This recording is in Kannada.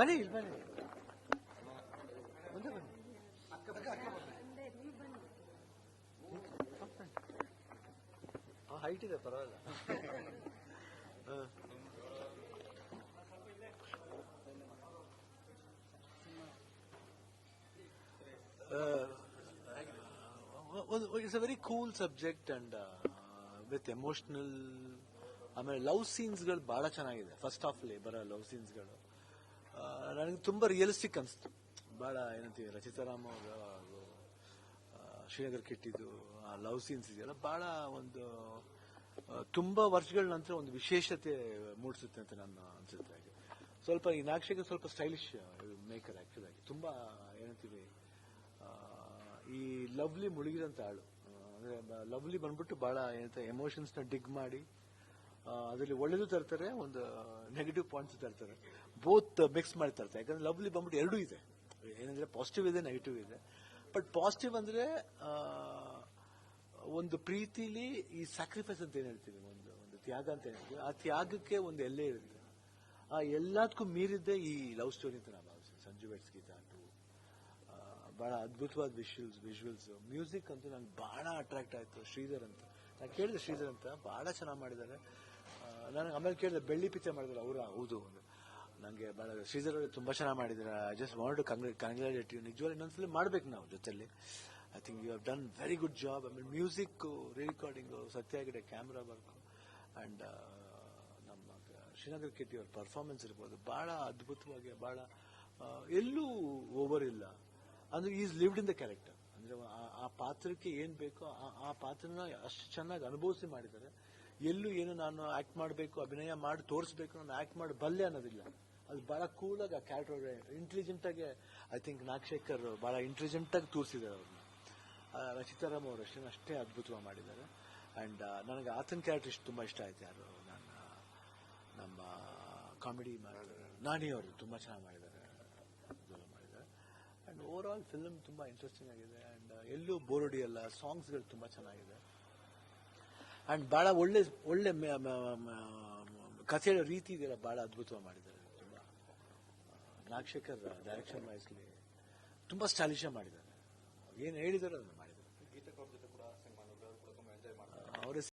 ಬನ್ನಿ ಇಲ್ಲಿ ಬನ್ನಿ. ಮುಂದೆ ಬನ್ನಿ ಹೈಟ್ ಇದೆ, ಪರವಾಗಿಲ್ಲ. It's a very cool subject and with emotional ಆಮೇಲೆ ಲವ್ ಸೀನ್ಸ್ಗಳು ಬಹಳ ಚೆನ್ನಾಗಿದೆ. ಫಸ್ಟ್ ಹಾಫ್ಲಿ ಬರೋ ಲವ್ ಸೀನ್ಸ್ಗಳು ನನಗೆ ತುಂಬ ರಿಯಲಿಸ್ಟಿಕ್ ಅನಿಸ್ತು. ಬಹಳ ಏನಂತೀವಿ ರಚಿತಾರಾಮ್ ಅವರ ಶ್ರೀನಗರ್ ಕೆಟ್ಟಿದ್ದು, ಆ ಲವ್ ಸೀನ್ಸ್ ಇದೆಯಲ್ಲ, ಬಹಳ ಒಂದು ತುಂಬಾ ವರ್ಷಗಳ ನಂತರ ಒಂದು ವಿಶೇಷತೆ ಮೂಡಿಸುತ್ತೆ ಅಂತ ನಾನು ಅನ್ಸುತ್ತೆ ಹಾಗೆ. ಸ್ವಲ್ಪ ಈ ನಾಕ್ಷಿಗೆ ಸ್ವಲ್ಪ ಸ್ಟೈಲಿಶ್ ಮೇಕರ್ ಆಕ್ಚುಲ್ ಆಗಿ ತುಂಬಾ, ಏನಂತೀವಿ ಈ ಲವ್ಲಿ ಮುಳುಗಿದಂತ ಆಳು. ಅಂದರೆ ಲವ್ಲಿ ಬಂದ್ಬಿಟ್ಟು ಬಹಳ ಏನಂತ ಎಮೋಷನ್ಸ್ನ ಡಿಗ್ ಮಾಡಿ ಅದರಲ್ಲಿ ಒಳ್ಳೇದು ತರ್ತಾರೆ, ಒಂದು ನೆಗೆಟಿವ್ ಪಾಯಿಂಟ್ಸ್ ತರ್ತಾರೆ. ಬೋತ್ ಮಿಕ್ಸ್ ಮಾಡಿ ತರ್ತಾರೆ. ಯಾಕಂದ್ರೆ ಲವ್ಲಿ ಬಂದ್ಬಿಟ್ಟು ಎರಡೂ ಇದೆ. ಏನಂದ್ರೆ ಪಾಸಿಟಿವ್ ಇದೆ ನೆಗೆಟಿವ್ ಇದೆ. ಬಟ್ ಪಾಸಿಟಿವ್ ಅಂದ್ರೆ ಒಂದು ಪ್ರೀತಿಲಿ ಈ ಸ್ಯಾಕ್ರಿಫೈಸ್ ಅಂತ ಏನ್ ಹೇಳ್ತೀವಿ ಒಂದು ಒಂದು ತ್ಯಾಗ ಅಂತ ಹೇಳ್ತೀವಿ? ಆ ತ್ಯಾಗಕ್ಕೆ ಒಂದು ಎಲ್ಲೇ ಇರುತ್ತೆ. ಆ ಎಲ್ಲದಕ್ಕೂ ಮೀರಿದ್ದೆ ಈ ಲವ್ ಸ್ಟೋರಿ ಅಂತ ನಾನು ಭಾವಿಸ್ತೀನಿ ಸಂಜು ವೆಟ್ಸ್ ಗೀತಾ ಟು ಬಹಳ ಅದ್ಭುತವಾದ ವಿಷುವಲ್ಸ್ ವಿಜುವಲ್ಸ್ ಮ್ಯೂಸಿಕ್ ಅಂತೂ ನಂಗೆ ಬಹಳ ಅಟ್ರಾಕ್ಟ್ ಆಯ್ತು. ಶ್ರೀಧರ್ ಅಂತ. ನಾನು ಕೇಳಿದೆ ಶ್ರೀಧರ್ ಅಂತ. ಬಹಳ ಚೆನ್ನಾಗಿ ಮಾಡಿದ್ದಾರೆ. ನನಗೆ ಆಮೇಲೆ ಕೇಳಿದೆ, ಬೆಳ್ಳಿ ಪಿತ್ತೆ ಮಾಡಿದ್ರು ಅವರು ಹೌದು ನನಗೆ ಬಹಳ ಸೀಸರ್ ತುಂಬಾ ಚೆನ್ನಾಗಿ ಮಾಡಿದ್ರು just want to congratulate you ನಿಜವಾಗ್ಲೂ ಇನ್ನೊಂದ್ಸಲ ಮಾಡ್ಬೇಕು ನಾವು ಜೊತೆಲಿ I think you have done very good job ಆಮೇಲೆ ಮ್ಯೂಸಿಕ್ ರಿಕಾರ್ಡಿಂಗು ಸತ್ಯಾಗಿದೆ ಕ್ಯಾಮ್ರಾ ವರ್ಕು ಅಂಡ್ ನಮ್ಮ ಶ್ರೀನಗರ್ ಕೆಟ್ಟಿ ಅವ್ರ ಪರ್ಫಾರ್ಮೆನ್ಸ್ ಇರ್ಬೋದು. ಬಹಳ ಅದ್ಭುತವಾಗಿ, ಬಹಳ ಎಲ್ಲೂ ಓವರ್ ಇಲ್ಲ. ಅಂದ್ರೆ is lived in the character ಅಂದ್ರೆ, ಆ- ಪಾತ್ರಕ್ಕೆ ಏನ್ ಬೇಕೋ ಆ ಪಾತ್ರನ ಅಷ್ಟು ಚೆನ್ನಾಗಿ ಅನುಭವಿಸಿ ಮಾಡಿದ್ದಾರೆ. ಎಲ್ಲೂ ಏನು ನಾನು ಆಕ್ಟ್ ಮಾಡಬೇಕು, ಅಭಿನಯ ಮಾಡಿ ತೋರಿಸ್ಬೇಕು ನಾನು ಆಕ್ಟ್ ಮಾಡಿ ಬಲ್ಲೆ ಅನ್ನೋದಿಲ್ಲ. ಅದು ಬಹಳ ಕೂಲ್ ಆಗಿ ಆ ಕ್ಯಾರೆಕ್ಟರ್ ಇಂಟೆಲಿಜೆಂಟ್ ಆಗಿ ಐ ಥಿಂಕ್ ನಾಗಶೇಖರ್ ಬಹಳ ಇಂಟೆಲಿಜೆಂಟ್ ಆಗಿ ತೋರಿಸಿದ್ದಾರೆ ಅವ್ರನ್ನ. ರಚಿತಾರಾಮ್ ಅವರು ಅಷ್ಟೇ ಅಷ್ಟೇ ಅದ್ಭುತವಾಗಿ ಮಾಡಿದ್ದಾರೆ. ಅಂಡ್ ನನಗೆ ಆತನ ಕ್ಯಾರೆಕ್ಟರ್ ಇಷ್ಟು ತುಂಬಾ ಇಷ್ಟ ಆಯ್ತು ಯಾರು? ನನ್ನ, ನಮ್ಮ ಕಾಮಿಡಿ ಮಾಡಿದ್ದಾರೆ ನಾನಿ ಅವರು ತುಂಬಾ ಚೆನ್ನಾಗಿ ಮಾಡಿದ್ದಾರೆ. ಮಾಡಿದ್ದಾರೆ. ಅಂಡ್ ಓವರ್ ಆಲ್ ಫಿಲ್ಮ್ ತುಂಬಾ ಇಂಟ್ರೆಸ್ಟಿಂಗ್ ಆಗಿದೆ. ಅಂಡ್ ಎಲ್ಲೂ ಬೋರ್ ಹೊಡಿಯಲ್ಲ ಸಾಂಗ್ಸ್ಗಳು ತುಂಬಾ ಚೆನ್ನಾಗಿದೆ. ಆ್ಯಂಡ್ ಭಾಳ ಒಳ್ಳೆ ಒಳ್ಳೆ ಕಥೆ ರೀತಿ ಇದೆಯಲ್ಲ ಭಾಳ ಅದ್ಭುತವಾಗಿ ಮಾಡಿದ್ದಾರೆ. ತುಂಬ ನಾಗಶೇಖರ್ ಡೈರೆಕ್ಷನ್ ವೈಸ್ ತುಂಬ ಸ್ಟಾಲಿಶಾಗಿ ಮಾಡಿದ್ದಾರೆ. ಏನು ಹೇಳಿದಾರೋ ಅದನ್ನು ಮಾಡಿದ್ದಾರೆ. ಅವರೇ